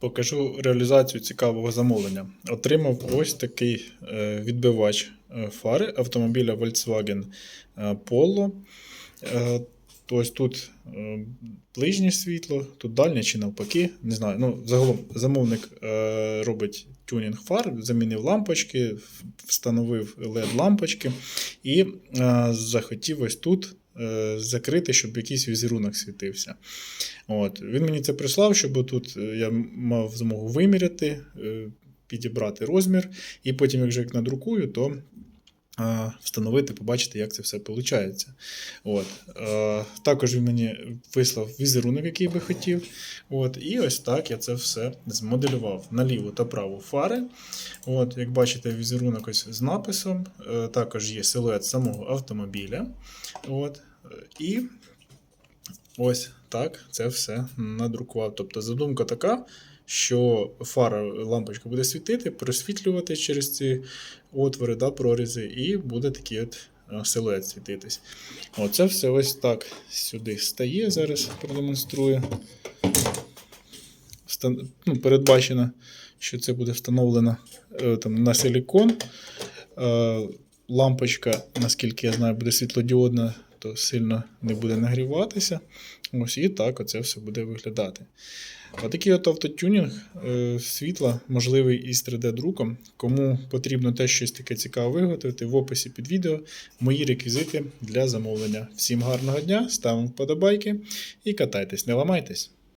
покажу реалізацію цікавого замовлення. Отримав ось такий е, відбивач е, фари автомобіля Volkswagen е, Polo. Ось тут е, ближнє світло, тут дальнє чи навпаки. Не знаю. Ну, загалом замовник е, робить тюнінг фар, замінив лампочки, встановив LED-лампочки і е, захотів ось тут закрити, щоб якийсь візерунок світився. От. Він мені це прислав, щоб тут я мав змогу виміряти, підібрати розмір, і потім, якщо як надрукую, то встановити, побачити, як це все виходить. От. Е, Також він мені вислав візерунок, який би хотів. От. І ось так я це все змоделював на ліву та праву фари. От, як бачите, візерунок ось з написом. Е, Також є силует самого автомобіля. От. Е, І ось так це все надрукував. Тобто задумка така, що фара лампочка буде світити, просвітлювати через ці отвори, да, прорізи, і буде такий от е, силует світитись. Оце все ось так сюди стає. Зараз продемонструю. Ну, передбачено, що це буде встановлено е, там, на силікон. Е, Лампочка, наскільки я знаю, буде світлодіодна, то сильно не буде нагріватися. Ось і так оце все буде виглядати. Отакий от автотюнінг е, світла можливий із 3D-друком. Кому потрібно теж щось таке цікаве виготовити, в описі під відео мої реквізити для замовлення. Всім гарного дня, ставимо вподобайки і катайтесь, не ламайтесь.